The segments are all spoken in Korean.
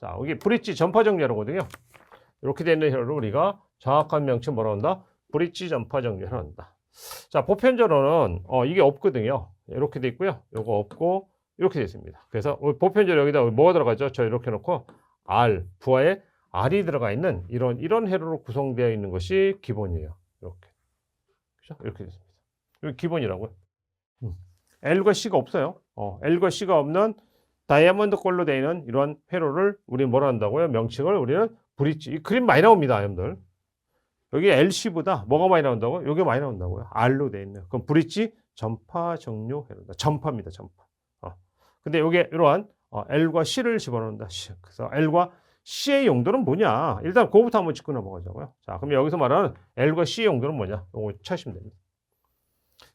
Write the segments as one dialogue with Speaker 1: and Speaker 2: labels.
Speaker 1: 자, 여기 브릿지 전파 정렬하거든요. 이렇게 되는 회로를 우리가 정확한 명칭 뭐라 한다? 브릿지 전파 정렬을 한다. 자, 보편적으로는 어, 이게 없거든요. 이렇게 돼 있고요. 요거 없고 이렇게 돼 있습니다. 그래서 보편적으로 여기다 뭐가 들어가죠? 저 이렇게 놓고 R, 부하에 R이 들어가 있는 이런 이런 회로로 구성되어 있는 것이 기본이에요. 이렇게. 그죠? 이렇게 됐습니다. 이게 기본이라고요. 음. L과 C가 없어요. 어, L과 C가 없는 다이아몬드 꼴로 되어 있는 이런 회로를 우리 뭐라 한다고요? 명칭을 우리는 브릿지. 이 그림 많이 나옵니다, 여러분들. 여기 LC보다 뭐가 많이 나온다고? 요게 많이 나온다고요. R로 되어 있는. 그럼 브릿지 전파 정료 회로다. 전파입니다, 전파. 어. 근데 요게 이러한 어, L과 C를 집어넣는다. C. 그래서 L과 C의 용도는 뭐냐? 일단 그거부터 한번 짚고 넘어가자고요. 자, 그럼 여기서 말하는 L과 C의 용도는 뭐냐? 요거 찾으시면 됩니다.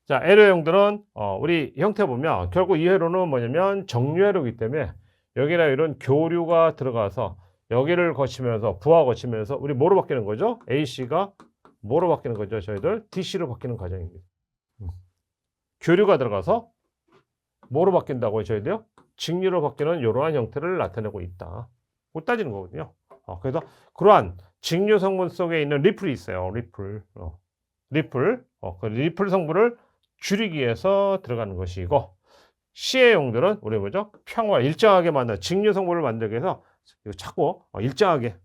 Speaker 1: 자, 용도는 어, 우리 형태 보면 결국 이 회로는 뭐냐면 정류회로이기 때문에 여기나 이런 교류가 들어가서 여기를 거치면서 부하 거치면서 우리 뭐로 바뀌는 거죠? AC가 뭐로 바뀌는 거죠? 저희들 DC로 바뀌는 과정입니다. 음. 교류가 들어가서 뭐로 바뀐다고요? 저희들요? 직류로 바뀌는 이러한 형태를 나타내고 있다. 못 따지는 거거든요. 어, 그래서 그러한 직류 성분 속에 있는 리플이 있어요. 리플. 어, 리플. 어, 그 리플 성분을 줄이기 위해서 들어가는 것이고 C의 용도는 우리 뭐죠? 평화 일정하게 만든 직류 성분을 만들기 위해서 이거 자꾸 어, 일정하게?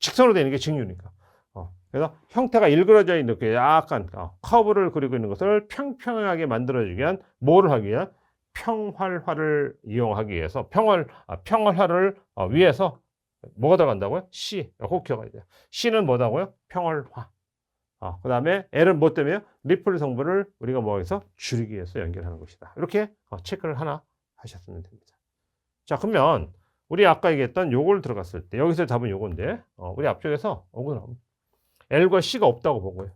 Speaker 1: 직선으로 되는 게 직류니까. 어, 그래서 형태가 일그러져 있는 게 약간 어, 커브를 그리고 있는 것을 평평하게 만들어주기 위한 뭐를 하기 위한 평활화를 이용하기 위해서 평활 아, 평활화를 어, 위해서 뭐가 들어간다고요? C. 꼭 기억해야 돼요. C는 뭐다고요? 평활화. 어, 그 다음에 L은 뭐 때문에요? 리플 성분을 우리가 뭐해서 줄이기 위해서 연결하는 것이다. 이렇게 어, 체크를 하나 하셨으면 됩니다. 자, 그러면 우리 아까 얘기했던 요걸 들어갔을 때 여기서 답은 요건데 어, 우리 앞쪽에서 나옵니다. L과 C가 없다고 보고요.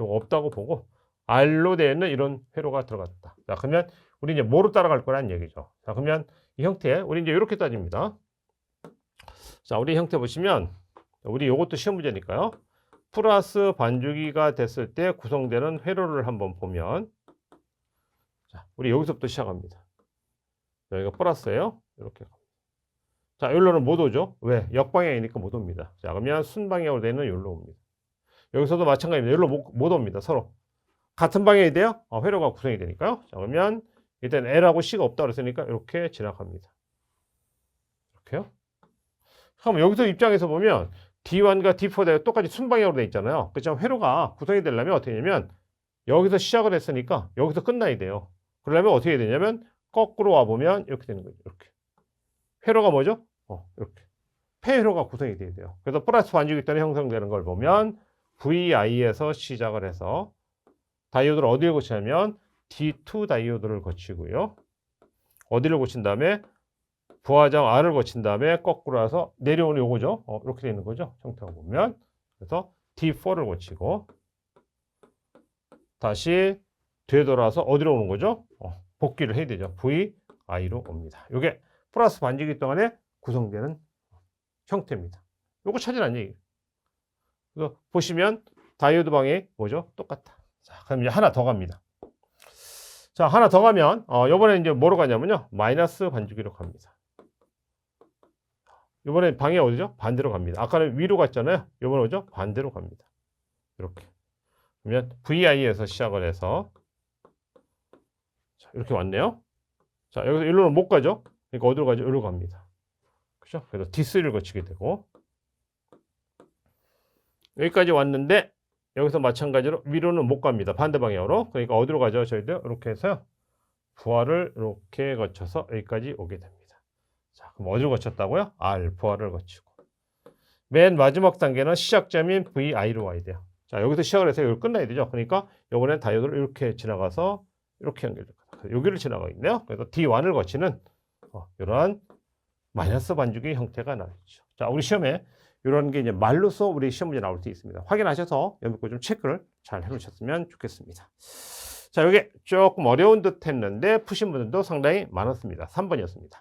Speaker 1: 요거 없다고 보고 R로 되어 있는 이런 회로가 들어갔다. 자, 그러면 우리 이제 뭐로 따라갈 거란 얘기죠. 자, 그러면 이 형태 우리 이제 이렇게 따집니다. 자, 우리 형태 보시면 우리 요것도 시험 문제니까요. 플러스 반주기가 됐을 때 구성되는 회로를 한번 보면 자, 우리 여기서부터 시작합니다. 여기가 플러스예요. 이렇게 자, 여기로는 못 오죠. 왜? 역방향이니까 못 옵니다. 자, 그러면 순방향으로 되는 여기로 옵니다. 여기서도 마찬가지입니다. 여기로 못, 못 옵니다. 서로. 같은 방향이 돼요? 어, 회로가 구성이 되니까요. 자, 그러면 일단 L하고 C가 없다 그랬으니까 이렇게 지나갑니다. 이렇게요. 그럼 여기서 입장에서 보면 D1과 D4가 똑같이 순방향으로 돼 있잖아요. 그렇지만 회로가 구성이 되려면 어떻게 되냐면 여기서 시작을 했으니까 여기서 끝나야 돼요. 그러려면 어떻게 되냐면 거꾸로 와보면 이렇게 되는 거죠. 이렇게. 회로가 뭐죠? 어, 이렇게. 폐회로가 구성이 돼야 돼요. 그래서 플러스 반죽이 때문에 형성되는 걸 보면 VI에서 시작을 해서 다이오드를 어디를 거치냐면 D2 다이오드를 거치고요. 어디를 거친 다음에 부하장 R을 거친 다음에 거꾸로 와서 내려오는 요거죠. 어, 이렇게 되는 거죠. 형태가 보면. 그래서 D4를 거치고 다시 되돌아서 어디로 오는 거죠? 어, 복귀를 해야 되죠. VI로 옵니다. 이게 플러스 반지기 동안에 구성되는 형태입니다. 요거 찾으란 얘기예요. 그래서 보시면 다이오드 방에 뭐죠? 똑같다. 자, 그럼 이제 하나 더 갑니다. 자, 하나 더 가면 어, 요번에 이제 뭐로 가냐면요. 마이너스 반주기로 갑니다. 이번에 방이 어디죠? 반대로 갑니다. 아까는 위로 갔잖아요. 이번에 어디죠? 반대로 갑니다. 이렇게. 그러면 VI에서 시작을 해서 자, 이렇게 왔네요. 자, 여기서 일로는 못 가죠? 그러니까 어디로 가죠? 여기로 갑니다. 그죠? 그래서 D3를 거치게 되고 여기까지 왔는데 여기서 마찬가지로 위로는 못 갑니다. 반대 방향으로. 그러니까 어디로 가죠? 저희도 이렇게 해서요. 부하를 이렇게 거쳐서 여기까지 오게 됩니다. 자, 그럼 어디를 거쳤다고요? 부하를 거치고. 맨 마지막 단계는 시작점인 VI로 와야 돼요. 자, 여기서 시작을 해서 여기 끝나야 되죠. 그러니까 이번엔 다이오드를 이렇게 지나가서 이렇게 연결될 거다. 여기를 지나가 있네요. 그래서 D1을 거치는 어, 이러한 마이너스 반죽의 형태가 나오죠. 자, 우리 시험에 이런 게 이제 말로써 우리 시험 문제 나올 때 있습니다. 확인하셔서 여러분 좀 체크를 잘 해놓으셨으면 좋겠습니다. 자, 이게 조금 어려운 듯 했는데 푸신 분들도 상당히 많았습니다. 3번이었습니다.